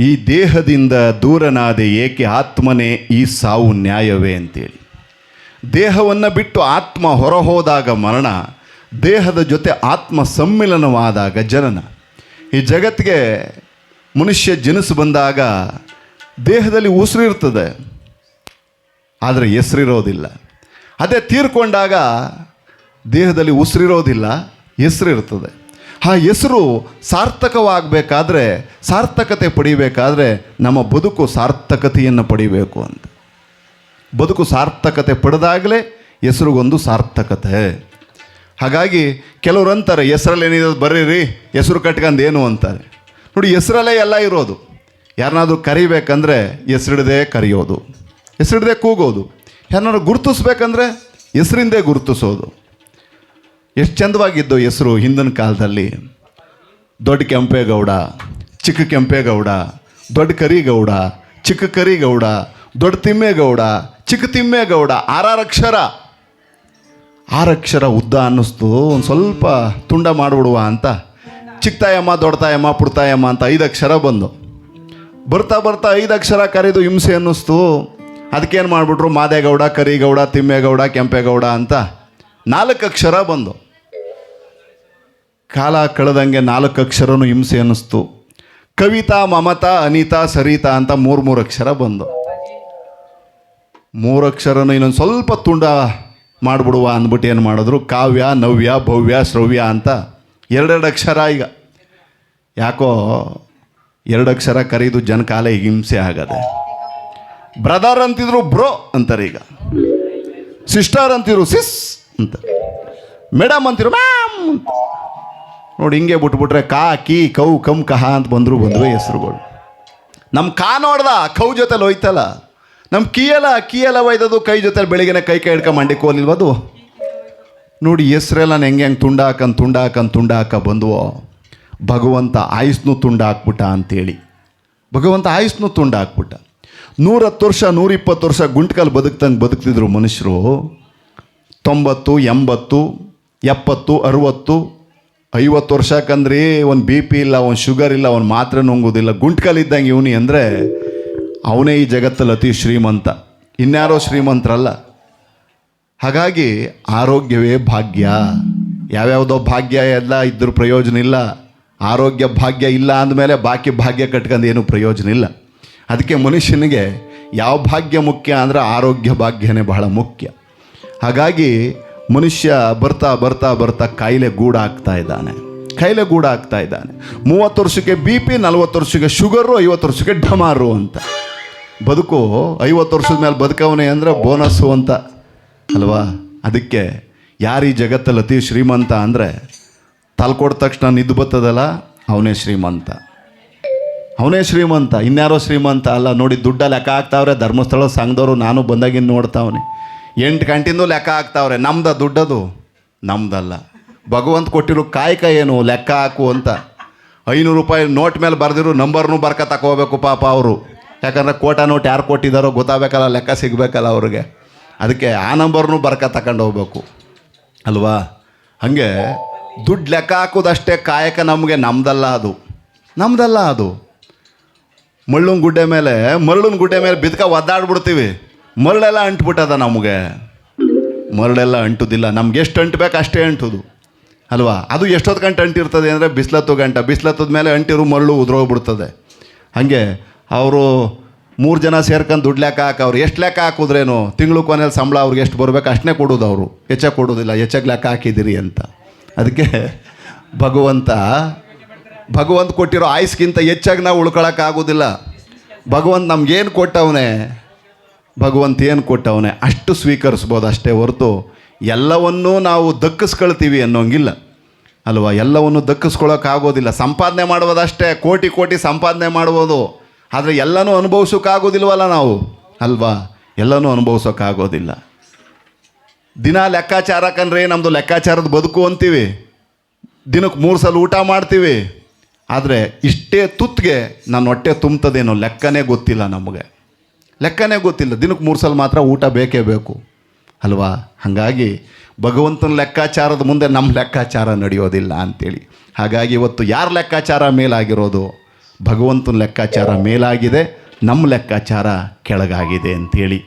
ಈ ದೇಹದಿಂದ ದೂರನಾದೆ ಏಕೆ ಆತ್ಮನೇ ಈ ಸಾವು ನ್ಯಾಯವೇ ಅಂತೇಳಿ. ದೇಹವನ್ನು ಬಿಟ್ಟು ಆತ್ಮ ಹೊರಹೋದಾಗ ಮರಣ, ದೇಹದ ಜೊತೆ ಆತ್ಮ ಸಮ್ಮಿಲನವಾದಾಗ ಜನನ. ಈ ಜಗತ್ತಿಗೆ ಮನುಷ್ಯ ಜನಿಸು ಬಂದಾಗ ದೇಹದಲ್ಲಿ ಉಸಿರಿರ್ತದೆ ಆದರೆ ಹೆಸರಿರೋದಿಲ್ಲ. ಅದೇ ತೀರ್ಕೊಂಡಾಗ ದೇಹದಲ್ಲಿ ಉಸಿರಿರೋದಿಲ್ಲ, ಹೆಸರಿರ್ತದೆ. ಆ ಹೆಸರು ಸಾರ್ಥಕವಾಗಬೇಕಾದ್ರೆ, ಸಾರ್ಥಕತೆ ಪಡಿಬೇಕಾದ್ರೆ ನಮ್ಮ ಬದುಕು ಸಾರ್ಥಕತೆಯನ್ನು ಪಡಿಬೇಕು ಅಂತ. ಬದುಕು ಸಾರ್ಥಕತೆ ಪಡೆದಾಗಲೇ ಹೆಸರಿಗೊಂದು ಸಾರ್ಥಕತೆ. ಹಾಗಾಗಿ ಕೆಲವರು ಅಂತಾರೆ, ಹೆಸರಲ್ಲಿ ಏನಿದೆ ಬರೀರಿ, ಹೆಸರು ಕಟ್ಕೊಂಡು ಏನು? ಅಂತಾರೆ. ನೋಡಿ, ಹೆಸರಲ್ಲೇ ಎಲ್ಲ ಇರೋದು. ಯಾರನ್ನಾದರೂ ಕರಿಬೇಕಂದ್ರೆ ಹೆಸರಿಡದೆ ಕರೆಯೋದು. ಹೆಸರಿಡದೆ ಕೂಗೋದು. ಯಾರನ್ನಾದ್ರು ಗುರುತಿಸ್ಬೇಕಂದ್ರೆ ಹೆಸರಿಂದೇ ಗುರುತಿಸೋದು. ಎಷ್ಟು ಚಂದವಾಗಿದ್ದು ಹೆಸರು ಹಿಂದಿನ ಕಾಲದಲ್ಲಿ. ದೊಡ್ಡ ಕೆಂಪೇಗೌಡ, ಚಿಕ್ಕ ಕೆಂಪೇಗೌಡ, ದೊಡ್ಡ ಕರಿಗೌಡ, ಚಿಕ್ಕ ಕರಿಗೌಡ, ದೊಡ್ಡ ತಿಮ್ಮೇಗೌಡ, ಚಿಕ್ಕ ತಿಮ್ಮೇಗೌಡ, ಆರಾರಕ್ಷರ. ಆರಕ್ಷರ ಉದ್ದ ಅನ್ನಿಸ್ತು, ಒಂದು ಸ್ವಲ್ಪ ತುಂಡ ಮಾಡಿಬಿಡುವ ಅಂತ. ಚಿಕ್ಕ ತಾಯಮ್ಮ, ದೊಡ್ಡ ತಾಯಮ್ಮ ಪುಡ್ತಾಯಮ್ಮ ಅಂತ ಐದು ಅಕ್ಷರ ಬಂದು. ಬರ್ತಾ ಬರ್ತಾ ಐದು ಅಕ್ಷರ ಕರೆದು ಹಿಂಸೆ ಅನ್ನಿಸ್ತು. ಅದಕ್ಕೇನು ಮಾಡಿಬಿಟ್ರು? ಮಾದೇಗೌಡ, ಕರಿಗೌಡ, ತಿಮ್ಮೇಗೌಡ, ಕೆಂಪೇಗೌಡ ಅಂತ. ನಾಲ್ಕು ಅಕ್ಷರ ಬಂದು. ಕಾಲ ಕಳೆದಂಗೆ ನಾಲ್ಕು ಅಕ್ಷರನೂ ಹಿಂಸೆ ಅನ್ನಿಸ್ತು. ಕವಿತಾ, ಮಮತಾ, ಅನಿತಾ, ಸರಿತಾ ಅಂತ ಮೂರು ಮೂರು ಅಕ್ಷರ ಬಂದು. ಮೂರು ಅಕ್ಷರನೂ ಇನ್ನೊಂದು ಸ್ವಲ್ಪ ತುಂಡ ಮಾಡಿಬಿಡುವ ಅಂದ್ಬಿಟ್ಟು ಏನು ಮಾಡಿದ್ರು? ಕಾವ್ಯ, ನವ್ಯ, ಭವ್ಯ, ಶ್ರವ್ಯ ಅಂತ ಎರಡೆರಡು ಅಕ್ಷರ ಈಗ. ಯಾಕೋ ಎರಡು ಅಕ್ಷರ ಕರೀದು ಜನಕಾಲ ಈಗ ಹಿಂಸೆ ಆಗದೆ. ಬ್ರದರ್ ಅಂತಿದ್ರು ಬ್ರೋ ಅಂತಾರೆ ಈಗ. ಸಿಸ್ಟರ್ ಅಂತಿದ್ರು ಸಿಸ್ ಅಂತ. ಮೇಡಮ್ ಅಂತಿರು, ಮ್ಯಾಮ್ ನೋಡಿ, ಹಿಂಗೆ ಬಿಟ್ಬಿಟ್ರೆ ಕಾ, ಕಿ, ಕೌ ಕಮ್ ಕಹ ಅಂತ ಬಂದರು ಬಂದ್ವೆ ಹೆಸರುಗಳು. ನಮ್ಮ ಕಾ ನೋಡ್ದ, ಕೌ ಜೊತೆಲಿ ಹೋಯ್ತಲ್ಲ. ನಮ್ಮ ಕೀಯಲ್ಲ ಕೀಯಲ್ಲ ಒಯ್ದದು ಕೈ ಜೊತೆಲಿ ಬೆಳಿಗ್ಗೆನೆ ಕೈ ಕೈ ಹಿಡ್ಕೊಂಡು ಮಂಡಿ ಕೋಲಿಲ್ವದು ನೋಡಿ, ಹೆಸ್ರೆಲ್ಲ ಹೆಂಗೆ ಹೆಂಗೆ ತುಂಡ ಹಾಕಂದು ತುಂಡ ಹಾಕಂದು ತುಂಡ ಹಾಕ ಬಂದ್ವೋ. ಭಗವಂತ ಆಯುಸ್ನು ತುಂಡ ಹಾಕ್ಬಿಟ್ಟ ಅಂತೇಳಿ. ಭಗವಂತ ಆಯುಸ್ನು ತುಂಡ ಹಾಕ್ಬಿಟ್ಟ ನೂರತ್ತು ವರ್ಷ, ನೂರಿಪ್ಪತ್ತು ವರ್ಷ ಗುಂಟ್ಕಲ್ಲಿ ಬದುಕ್ತಂಗೆ ಬದುಕ್ತಿದ್ರು ಮನುಷ್ಯರು ತೊಂಬತ್ತು, ಎಂಬತ್ತು, ಎಪ್ಪತ್ತು, ಅರುವತ್ತು, ಐವತ್ತು ವರ್ಷಕ್ಕಂದ್ರೆ ಒಂದು ಬಿ ಪಿ ಇಲ್ಲ, ಒಂದು ಶುಗರ್ ಇಲ್ಲ, ಒಂದು ಮಾತ್ರೆ ನುಂಗೋದಿಲ್ಲ. ಗುಂಟ್ಕಲ್ಲಿದ್ದಂಗೆ ಇವನಿ ಅಂದರೆ ಅವನೇ ಈ ಜಗತ್ತಲ್ಲಿ ಅತಿ ಶ್ರೀಮಂತ. ಇನ್ಯಾರೋ ಶ್ರೀಮಂತರಲ್ಲ. ಹಾಗಾಗಿ ಆರೋಗ್ಯವೇ ಭಾಗ್ಯ. ಯಾವ್ಯಾವುದೋ ಭಾಗ್ಯ ಎಲ್ಲ ಇದ್ರೂ ಪ್ರಯೋಜನ ಇಲ್ಲ. ಆರೋಗ್ಯ ಭಾಗ್ಯ ಇಲ್ಲ ಅಂದಮೇಲೆ ಬಾಕಿ ಭಾಗ್ಯ ಕಟ್ಕೊಂಡು ಏನೂ ಪ್ರಯೋಜನ ಇಲ್ಲ. ಅದಕ್ಕೆ ಮನುಷ್ಯನಿಗೆ ಯಾವ ಭಾಗ್ಯ ಮುಖ್ಯ ಅಂದರೆ ಆರೋಗ್ಯ ಭಾಗ್ಯನೇ ಬಹಳ ಮುಖ್ಯ. ಹಾಗಾಗಿ ಮನುಷ್ಯ ಬರ್ತಾ ಬರ್ತಾ ಬರ್ತಾ ಕಾಯಿಲೆ ಗೂಡಾಗ್ತಾ ಇದ್ದಾನೆ. ಕಾಯಿಲೆ ಗೂಡಾಗ್ತಾ ಇದ್ದಾನೆ. ಮೂವತ್ತು ವರ್ಷಕ್ಕೆ ಬಿ ಪಿ ನಲ್ವತ್ತು ವರ್ಷಕ್ಕೆ ಶುಗರು ಐವತ್ತು ವರ್ಷಕ್ಕೆ ಡಮಾರು ಅಂತ. ಬದುಕು ಐವತ್ತು ವರ್ಷದ ಮೇಲೆ ಬದುಕವನೇ ಅಂದರೆ ಬೋನಸ್ಸು ಅಂತ. ಅಲ್ವಾ? ಅದಕ್ಕೆ ಯಾರು ಈ ಜಗತ್ತಲ್ಲಿ ಅತಿ ಶ್ರೀಮಂತ ಅಂದರೆ ತಲ್ಕೊಡ ತಕ್ಷಣ ನಿದ್ದು ಬರ್ತದಲ್ಲ ಅವನೇ ಶ್ರೀಮಂತ. ಅವನೇ ಶ್ರೀಮಂತ. ಇನ್ಯಾರೋ ಶ್ರೀಮಂತ ಅಲ್ಲ. ನೋಡಿ ದುಡ್ಡ ಲೆಕ್ಕ ಆಗ್ತಾವ್ರೆ? ಧರ್ಮಸ್ಥಳ ಸಂಘದವರು ನಾನು ಬಂದಾಗಿನ ನೋಡ್ತಾವನೆ. ಎಂಟು ಗಂಟಿಂದು ಲೆಕ್ಕ ಹಾಕ್ತಾವ್ರೆ. ನಮ್ದ ದುಡ್ಡದು? ನಮ್ದಲ್ಲ. ಭಗವಂತ ಕೊಟ್ಟಿರೋ ಕಾಯಕ ಏನು? ಲೆಕ್ಕ ಹಾಕು ಅಂತ. ಐನೂರು ರೂಪಾಯಿ ನೋಟ್ ಮೇಲೆ ಬರೆದಿರೋ ನಂಬರ್ನು ಬರ್ಕ ತಗೋಬೇಕು ಪಾಪ ಅವರು. ಯಾಕಂದ್ರೆ ಕೋಟ ನೋಟ್ ಯಾರು ಕೊಟ್ಟಿದ್ದಾರೋ ಗೊತ್ತಾಗಬೇಕಲ್ಲ, ಲೆಕ್ಕ ಸಿಗಬೇಕಲ್ಲ ಅವ್ರಿಗೆ. ಅದಕ್ಕೆ ಆ ನಂಬರ್ನು ಬರ್ಕ ತಗೊಂಡು ಹೋಗ್ಬೇಕು. ಅಲ್ವಾ? ಹಾಗೆ ದುಡ್ಡು ಲೆಕ್ಕ ಹಾಕೋದಷ್ಟೇ ಕಾಯಕ ನಮಗೆ, ನಮ್ದಲ್ಲ ಅದು. ನಮ್ದಲ್ಲ ಅದು. ಮಳ್ಳನ ಗುಡ್ಡೆ ಮೇಲೆ ಮರಳಿನ ಗುಡ್ಡೆ ಮೇಲೆ ಬಿದ್ಕ ಒದ್ದಾಡ್ಬಿಡ್ತೀವಿ. ಮರಳೆಲ್ಲ ಅಂಟ್ಬಿಟ್ಟದ ನಮಗೆ. ಮರಳೆಲ್ಲ ಅಂಟುದಿಲ್ಲ. ನಮ್ಗೆ ಎಷ್ಟು ಅಂಟ್ಬೇಕು ಅಷ್ಟೇ ಅಂಟುದು. ಅಲ್ವಾ? ಅದು ಎಷ್ಟೊತ್ತು ಗಂಟೆ ಅಂಟಿರ್ತದೆ ಅಂದರೆ ಬಿಸ್ಲತ್ತು ಗಂಟ. ಬಿಸ್ಲತ್ತದ ಮೇಲೆ ಅಂಟಿರು ಮರಳು ಉದುರೋಗ್ಬಿಡ್ತದೆ. ಹಾಗೆ ಅವರು ಮೂರು ಜನ ಸೇರ್ಕೊಂಡು ದುಡ್ಡು ಲೆಕ್ಕ ಅವ್ರು ಎಷ್ಟು ಲೆಕ್ಕ ಹಾಕಿದ್ರೇನು? ತಿಂಗಳು ಕೊನೆಯಲ್ಲಿ ಸಂಬಳ ಅವ್ರಿಗೆ ಎಷ್ಟು ಬರಬೇಕು ಅಷ್ಟನ್ನೇ ಕೊಡೋದು ಅವರು. ಹೆಚ್ಚಾಗಿ ಕೊಡೋದಿಲ್ಲ. ಹೆಚ್ಚಾಗಿ ಲೆಕ್ಕ ಹಾಕಿದ್ದೀರಿ ಅಂತ. ಅದಕ್ಕೆ ಭಗವಂತ ಭಗವಂತ ಕೊಟ್ಟಿರೋ ಆಯ್ಸ್ಗಿಂತ ಹೆಚ್ಚಾಗಿ ನಾವು ಉಳ್ಕೊಳಕ್ಕಾಗೋದಿಲ್ಲ ಭಗವಂತ ನಮ್ಗೇನು ಕೊಟ್ಟವನೇ? ಭಗವಂತ ಏನು ಕೊಟ್ಟವನೇ ಅಷ್ಟು ಸ್ವೀಕರಿಸ್ಬೋದು ಅಷ್ಟೇ ಹೊರತು ಎಲ್ಲವನ್ನೂ ನಾವು ದಕ್ಕಿಸ್ಕೊಳ್ತೀವಿ ಅನ್ನೋಂಗಿಲ್ಲ. ಅಲ್ವಾ? ಎಲ್ಲವನ್ನು ದಕ್ಕಿಸ್ಕೊಳ್ಳೋಕ್ಕಾಗೋದಿಲ್ಲ ಸಂಪಾದನೆ ಮಾಡ್ಬೋದಷ್ಟೇ. ಕೋಟಿ ಕೋಟಿ ಸಂಪಾದನೆ ಮಾಡ್ಬೋದು. ಆದರೆ ಎಲ್ಲನೂ ಅನುಭವಿಸೋಕ್ಕಾಗೋದಿಲ್ವಲ್ಲ ನಾವು? ಅಲ್ವಾ? ಎಲ್ಲನೂ ಅನುಭವಿಸೋಕ್ಕಾಗೋದಿಲ್ಲ ದಿನ ಲೆಕ್ಕಾಚಾರ ಕಂಡ್ರೆ ನಮ್ಮದು ಲೆಕ್ಕಾಚಾರದ ಬದುಕು ಅಂತೀವಿ. ದಿನಕ್ಕೆ ಮೂರು ಸಲ ಊಟ ಮಾಡ್ತೀವಿ. ಆದರೆ ಇಷ್ಟೇ ತುತ್ತಿಗೆ ನಾನು ಹೊಟ್ಟೆ ತುಂಬ್ತದೇನೋ ಲೆಕ್ಕನೇ ಗೊತ್ತಿಲ್ಲ ನಮಗೆ. ಲೆಕ್ಕನೇ ಗೊತ್ತಿಲ್ಲ. ದಿನಕ್ಕೆ ಮೂರು ಸಲ ಮಾತ್ರ ಊಟ ಬೇಕೇ ಬೇಕು. ಅಲ್ವಾ? ಹಾಗಾಗಿ ಭಗವಂತನ ಲೆಕ್ಕಾಚಾರದ ಮುಂದೆ ನಮ್ಮ ಲೆಕ್ಕಾಚಾರ ನಡೆಯೋದಿಲ್ಲ ಅಂಥೇಳಿ ಹಾಗಾಗಿ ಇವತ್ತು ಯಾರ ಲೆಕ್ಕಾಚಾರ ಮೇಲಾಗಿರೋದು? ಭಗವಂತನ ಲೆಕ್ಕಾಚಾರ ಮೇಲಾಗಿದೆ, ನಮ್ಮ ಲೆಕ್ಕಾಚಾರ ಕೆಳಗಾಗಿದೆ ಅಂತೇಳಿ.